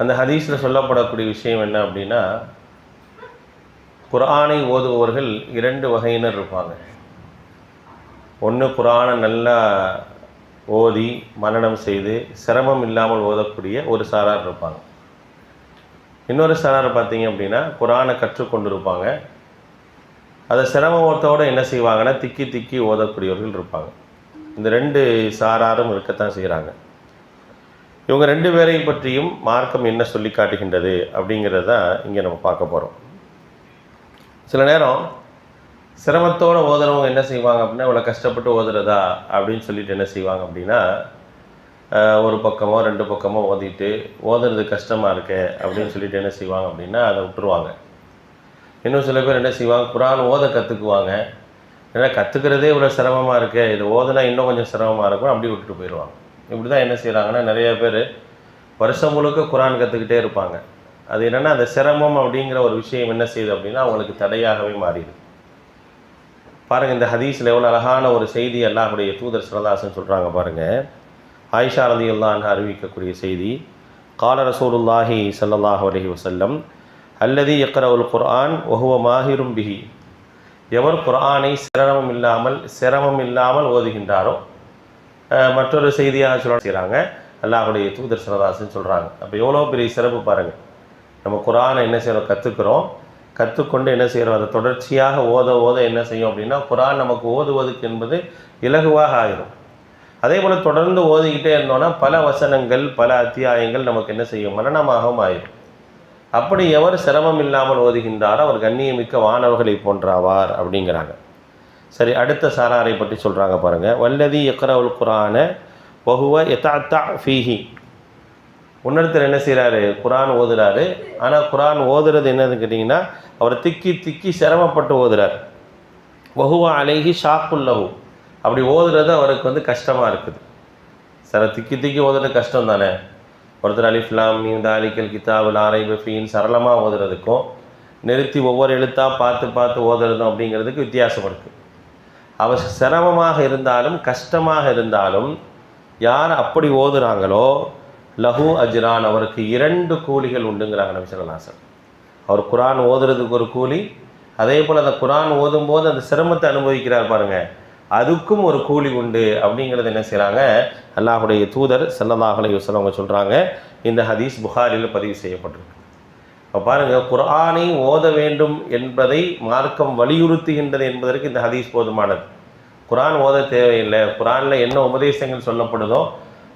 அந்த ஹதீஸில் சொல்லப்படக்கூடிய விஷயம் என்ன அப்படின்னா குரானை ஓதுபவர்கள் இரண்டு வகையினர் இருப்பாங்க. ஒன்று குரானை நல்லா ஓதி மனநம் செய்து சிரமம் இல்லாமல் ஓதக்கூடிய ஒரு சாரார் இருப்பாங்க. இன்னொரு சாரார் பார்த்தீங்க அப்படின்னா குரானை கற்றுக்கொண்டு இருப்பாங்க அதை சிரமத்தோடு என்ன செய்வாங்கன்னா திக்கி திக்கி ஓதக்கூடியவர்கள் இருப்பாங்க. இந்த ரெண்டு சாராரும் இருக்கத்தான் செய்கிறாங்க இவங்க ரெண்டு பேரையும் பற்றியும் மார்க்கம் என்ன சொல்லி காட்டுகின்றது அப்படிங்கிறத தான் இங்கே நம்ம பார்க்க போகிறோம் சில நேரம் சிரமத்தோடு ஓதுறவங்க என்ன செய்வாங்க அப்படின்னா இவ்வளோ கஷ்டப்பட்டு ஓதுறதா அப்படின்னு சொல்லிட்டு என்ன செய்வாங்க அப்படின்னா ஒரு பக்கமோ ரெண்டு பக்கமோ ஓதிட்டு ஓதுறது கஷ்டமாக இருக்கே அப்படின்னு சொல்லிட்டு என்ன செய்வாங்க அப்படின்னா அதை விட்டுருவாங்க. இன்னும் சில பேர் என்ன செய்வாங்க குரான் ஓத கற்றுக்குவாங்க ஏன்னா கற்றுக்கிறதே இவ்வளோ சிரமமாக இருக்குது இது ஓதுனா இன்னும் கொஞ்சம் சிரமமாக இருக்கும் அப்படி விட்டுட்டு போயிடுவாங்க. இப்படி தான் என்ன செய்கிறாங்கன்னா நிறைய பேர் வருஷம் முழுக்க குரான் கற்றுக்கிட்டே இருப்பாங்க. அது என்னென்னா அந்த சிரமம் அப்படிங்கிற ஒரு விஷயம் என்ன செய்யுது அப்படின்னா அவங்களுக்கு தடையாகவே மாறிடுது. பாருங்கள் இந்த ஹதீஸில் எவ்வளோ அழகான ஒரு செய்தி அல்லாஹுடைய தூதர் சிரதாசன் சொல்கிறாங்க பாருங்கள் ஆயிஷா ரதி அல்லாஹ் அறிவிக்கக்கூடிய செய்தி கால ரசூலுல்லாஹி ஸல்லல்லாஹு அலைஹி வஸல்லம் அல்லதி யக்ரவுல் குர்ஆன் ஒஹுவ மாஹிரும் பிஹி. எவர் குர்ஆனை சிரமம் இல்லாமல் சிரமம் இல்லாமல் ஓதுகின்றாரோ மற்றொரு செய்தியாக சொல்ல செய்கிறாங்க அல்லாஹுடைய தூதர் சிரதாசன் சொல்கிறாங்க அப்போ எவ்வளோ பெரிய சிறப்பு பாருங்கள் நம்ம குரானை என்ன செய்கிறோம் கற்றுக்குறோம் கற்றுக்கொண்டு என்ன செய்கிறோம் அதை தொடர்ச்சியாக ஓத ஓத என்ன செய்யும் அப்படின்னா குரான் நமக்கு ஓதுவதுக்கு என்பது இலகுவாக ஆகிடும் அதே போல் தொடர்ந்து ஓதிக்கிட்டே இருந்தோன்னா பல வசனங்கள் பல அத்தியாயங்கள் நமக்கு என்ன செய்யும்? மரணமாகவும் ஆயிடும் அப்படி எவர் சிரமம் இல்லாமல் ஓதுகின்றாரோ அவர் கண்ணியமிக்க வானவர்களை போன்றாவார் அப்படிங்கிறாங்க. சரி அடுத்த சாராரை பற்றி சொல்கிறாங்க பாருங்கள் வல்லதி எக்ரவுல் குரான வஹுவ எத்தாத்தா ஃபீஹி. உன்னடத்தில் என்ன செய்கிறாரு குரான் ஓதுறாரு. ஆனால் குரான் ஓதுறது என்னதுன்னு கேட்டிங்கன்னா அவர் திக்கி திக்கி சிரமப்பட்டு ஓதுறாரு. வகுவா அழகி ஷாக்குல்லஹு அப்படி ஓதுறது அவருக்கு வந்து கஷ்டமாக இருக்குது. சில திக்கி திக்கி ஓதுறது கஷ்டம் தானே. ஒருத்தர் அலிஃப்லாம் மீன் தாலிக்கல் கிதாபுல் ஆரை ஃபீன் சரளமாக ஓதுறதுக்கும் நிறுத்தி ஒவ்வொரு எழுத்தாக பார்த்து பார்த்து ஓதுறதும் அப்படிங்கிறதுக்கு வித்தியாசம் இருக்குது அவர் சிரமமாக இருந்தாலும் கஷ்டமாக இருந்தாலும் யார் அப்படி ஓதுறாங்களோ லஹு அஜ்ரான் அவருக்கு இரண்டு கூலிகள் உண்டுங்கிறாங்க நபி அவர் குரான் ஓதுறதுக்கு ஒரு கூலி அதே போல் அந்த குரான் ஓதும்போது அந்த சிரமத்தை அனுபவிக்கிறார் பாருங்கள் அதுக்கும் ஒரு கூலி உண்டு அப்படிங்கிறது என்ன செய்கிறாங்க அல்லாஹுடைய தூதர் ஸல்லல்லாஹு அலைஹி அவங்க சொல்கிறாங்க இந்த ஹதீஸ் புகாரில் பதிவு செய்யப்பட்டிருக்கு. இப்போ பாருங்கள் குரானை ஓத வேண்டும் என்பதை மார்க்கம் வலியுறுத்துகின்றது என்பதற்கு இந்த ஹதீஸ் போதுமானது. குரான் ஓத தேவையில்லை. குரானில் என்ன உபதேசங்கள் சொல்லப்படுதோ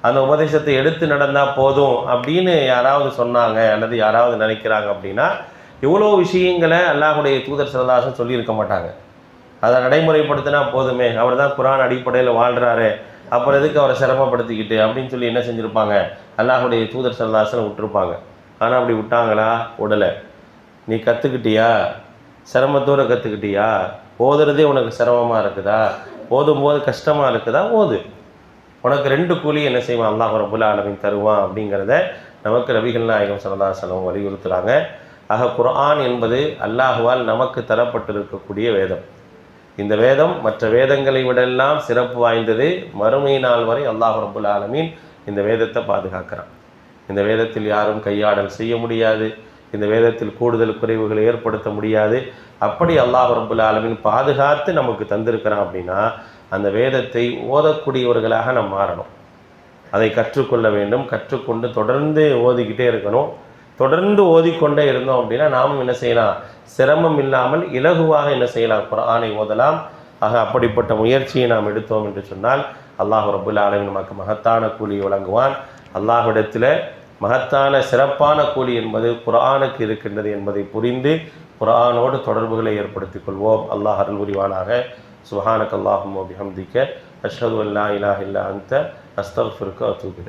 அந்த உபதேசத்தை எடுத்து நடந்தால் போதும் அப்படின்னு யாராவது சொன்னாங்க அல்லது யாராவது நினைக்கிறாங்க அப்படின்னா இவ்வளோ விஷயங்களை அல்லாஹுடைய தூதர் சிறதாசன் சொல்லியிருக்க மாட்டாங்க. அதை நடைமுறைப்படுத்தினா போதுமே. அவர் தான் குரான் அடிப்படையில் வாழ்கிறாரு அப்புறம் எதுக்கு அவரை சிரமப்படுத்திக்கிட்டு அப்படின்னு சொல்லி என்ன செஞ்சுருப்பாங்க? அல்லாஹுடைய தூதர் சல்லாசனை விட்டுருப்பாங்க. ஆனால் அப்படி விட்டாங்களா? விடலை. நீ கற்றுக்கிட்டியா சிரமத்தோடு கற்றுக்கிட்டியா ஓதுறதே உனக்கு சிரமமாக இருக்குதா? ஓதும்போது கஷ்டமாக இருக்குதா? ஓது. உனக்கு ரெண்டு கூலி என்ன செய்வான்? அல்லாஹ் ரபுல்லா ஆலமின் தருவான் அப்படிங்கிறத நமக்கு நபிகள் நாயகம் சல்லா செலவும் வலியுறுத்துகிறாங்க ஆக குரான் என்பது அல்லாஹுவால் நமக்கு தரப்பட்டிருக்கக்கூடிய வேதம். இந்த வேதம் மற்ற வேதங்களை விடெல்லாம் சிறப்பு வாய்ந்தது. மறுமை நாள் வரை அல்லாஹ் ரபுல் ஆலமீன் இந்த வேதத்தை பாதுகாக்கிறான். இந்த வேதத்தில் யாரும் கையாடல் செய்ய முடியாது. இந்த வேதத்தில் கூடுதல் குறைவுகளை ஏற்படுத்த முடியாது. அப்படி அல்லாஹ் ரபுல் ஆலமின் பாதுகாத்து நமக்கு தந்திருக்கிறான் அப்படின்னா அந்த வேதத்தை ஓதக்கூடியவர்களாக நாம் மாறணும். அதை கற்றுக்கொள்ள வேண்டும். கற்றுக்கொண்டு தொடர்ந்து ஓதிக்கிட்டே இருக்கணும். தொடர்ந்து ஓதிக்கொண்டே இருந்தோம் அப்படின்னா நாமும் என்ன செய்யலாம்? சிரமம் இல்லாமல் இலகுவாக என்ன செய்யலாம்? குரானை ஓதலாம். ஆக அப்படிப்பட்ட முயற்சியை நாம் எடுத்தோம் என்று சொன்னால் அல்லாஹ் ரபுல் ஆலமின் நமக்கு மகத்தான கூலி வழங்குவான். அல்லாஹ்விடத்தில் மகத்தான சிறப்பான கூலி என்பது குரானுக்கு இருக்கின்றது என்பதை புரிந்து குரானோடு தொடர்புகளை ஏற்படுத்திக் கொள்வோம். அல்லாஹ் அருள் புரிவானாக. சுஹானக் அல்லாஹும் பிஹம்திக்க. அஷ்ஹது அல்லா இலாஹ இல்லா அன்த. அஸ்தக்ஃபிருக்க அத்தூபு